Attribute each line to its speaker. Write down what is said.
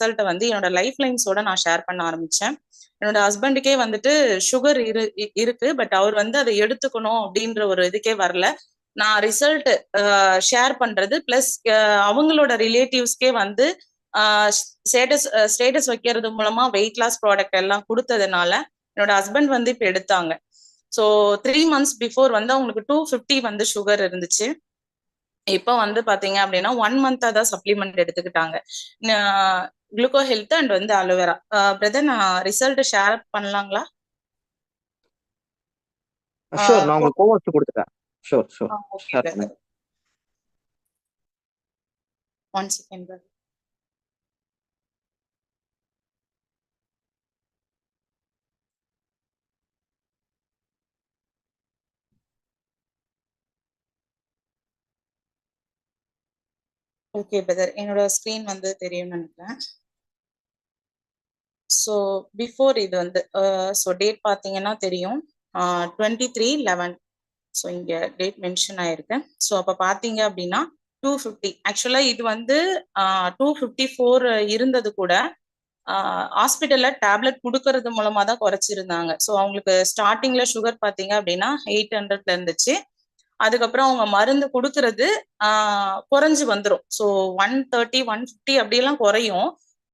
Speaker 1: ரிசல்ட்டை வந்து என்னோட லைஃப் லைன்ஸோட நான் ஷேர் பண்ண ஆரம்பிச்சேன். என்னோட ஹஸ்பண்டுக்கே வந்துட்டு சுகர் இரு இருக்கு பட் அவர் வந்து அதை எடுத்துக்கணும் அப்படின்ற ஒரு இதுக்கே வரல. நான் ரிசல்ட் ஷேர் பண்றது பிளஸ் அவங்களோட ரிலேட்டிவ்ஸ்க்கே வந்து ஸ்டேட்டஸ் ஸ்டேட்டஸ் வைக்கிறது மூலமா வெயிட் லாஸ் ப்ராடக்ட் எல்லாம் கொடுத்ததுனால என்னோட ஹஸ்பண்ட் வந்து இப்ப எடுத்தாங்க. ஸோ த்ரீ மந்த்ஸ் பிஃபோர் வந்து அவங்களுக்கு டூ ஃபிஃப்டி வந்து சுகர் இருந்துச்சு. இப்போ வந்து பாத்தீங்க அப்படின்னா ஒன் மந்தா தான் சப்ளிமெண்ட் எடுத்துக்கிட்டாங்க. குளுக்கோ ஹெல்த் அண்ட் வந்து அலோவேரா பிரதர் நான் ரிசல்ட் ஷேர் பண்ணலாங்களா?
Speaker 2: ஷூர் நான் உங்களுக்கு கோவர்ஸ் கொடுத்துட்டேன். Sure sure
Speaker 1: one second brother okay brother என்னோட ஸ்க்ரீன் வந்து தெரியும்னு நினைக்கிறேன். ஸோ பிஃபோர் இது வந்து uh, ஸோ டேட் பார்த்தீங்கன்னா தெரியும். டுவெண்ட்டி த்ரீ லெவன் ஸோ இங்கே டேட் மென்ஷன் ஆயிருக்கு. ஸோ அப்போ பார்த்தீங்க அப்படின்னா டூ ஃபிஃப்டி ஆக்சுவலாக இது வந்து டூ ஃபிஃப்டி ஃபோர் இருந்தது கூட uh, ஹாஸ்பிட்டலில் டேப்லெட் கொடுக்கறது மூலமாக தான் குறைச்சிருந்தாங்க. ஸோ அவங்களுக்கு ஸ்டார்டிங்கில் சுகர் பார்த்தீங்க அப்படின்னா எயிட் ஹண்ட்ரட்ல இருந்துச்சு. அதுக்கப்புறம் அவங்க மருந்து கொடுக்கறது ஆஹ் குறைஞ்சு வந்துடும் so one thirty one fifty அப்படியெல்லாம் குறையும்.